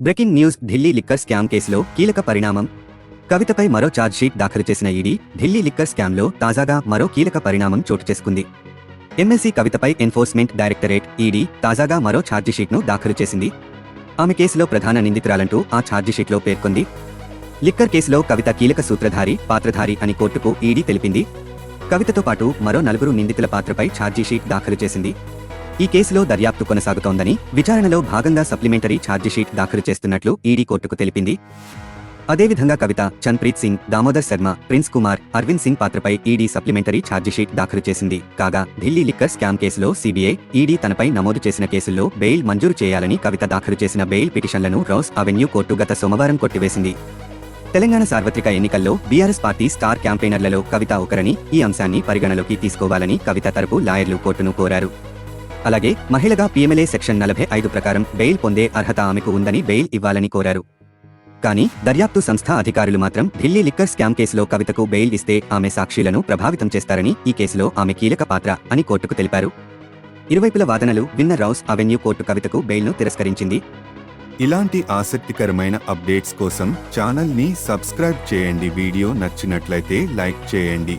Breaking news Delhi liquor scam కేసులో కీలక పరిణామం. కవితపై మరో ఛార్జ్షీట్ దాఖలు చేసిన ఈడీ ఢిల్లీ లిక్కర్ స్కామ్లో తాజాగా మరో కీలక పరిణామం చోటు చేసుకుంది. ఎమ్మెల్సీ కవితపై ఎన్ఫోర్స్మెంట్ డైరెక్టరేట్ ఈడీ తాజాగా మరో ఛార్జిషీట్ను దాఖలు చేసింది. ఆమె కేసులో ప్రధాన నిందితురాలంటూ ఆ ఛార్జిషీట్లో పేర్కొంది. లిక్కర్ కేసులో కవిత కీలక సూత్రధారి పాత్రధారి అని కోర్టుకు ఈడీ తెలిపింది. కవితతో పాటు మరో నలుగురు నిందితుల పాత్రపై ఛార్జీషీట్ దాఖలు చేసింది. ఈ కేసులో దర్యాప్తు కొనసాగుతోందని విచారణలో భాగంగా సప్లిమెంటరీ ఛార్జిషీట్ దాఖలు చేస్తున్నట్లు ఈడీ కోర్టుకు తెలిపింది. అదేవిధంగా కవిత చన్ప్రీత్ సింగ్ దామోదర్ శర్మ ప్రిన్స్ కుమార్ అరవింద్ సింగ్ పాత్రపై ఈడీ సప్లిమెంటరీ ఛార్జిషీట్ దాఖలు చేసింది. కాగా ఢిల్లీ లిక్కర్ స్కామ్ కేసులో సీబీఐ ఈడీ తనపై నమోదు చేసిన కేసుల్లో బెయిల్ మంజూరు చేయాలని కవిత దాఖలు చేసిన బెయిల్ పిటిషన్లను రౌస్ అవెన్యూ కోర్టు గత సోమవారం కొట్టివేసింది. తెలంగాణ సార్వత్రిక ఎన్నికల్లో బీఆర్ఎస్ పార్టీ స్టార్ క్యాంపెయినర్లలో కవిత ఒకరని ఈ అంశాన్ని పరిగణలోకి తీసుకోవాలని కవిత తరపు లాయర్లు కోర్టును కోరారు. అలాగే మహిళగా పీఎంఎల్ఏ సెక్షన్ నలభై ఐదు ప్రకారం బెయిల్ పొందే అర్హత ఆమెకు ఉందని బెయిల్ ఇవ్వాలని కోరారు. కానీ దర్యాప్తు సంస్థ అధికారులు మాత్రం ఢిల్లీ లిక్కర్ స్కామ్ కేసులో కవితకు బెయిల్ ఇస్తే ఆమె సాక్షులను ప్రభావితం చేస్తారని ఈ కేసులో ఆమె కీలక పాత్ర అని కోర్టుకు తెలిపారు. ఇరువైపుల వాదనలు విన్న రౌస్ అవెన్యూ కోర్టు కవితకు బెయిల్ను తిరస్కరించింది. ఇలాంటి ఆసక్తికరమైన అప్డేట్స్ కోసం ఛానల్ని సబ్స్క్రైబ్ చేయండి. వీడియో నచ్చినట్లయితే లైక్ చేయండి.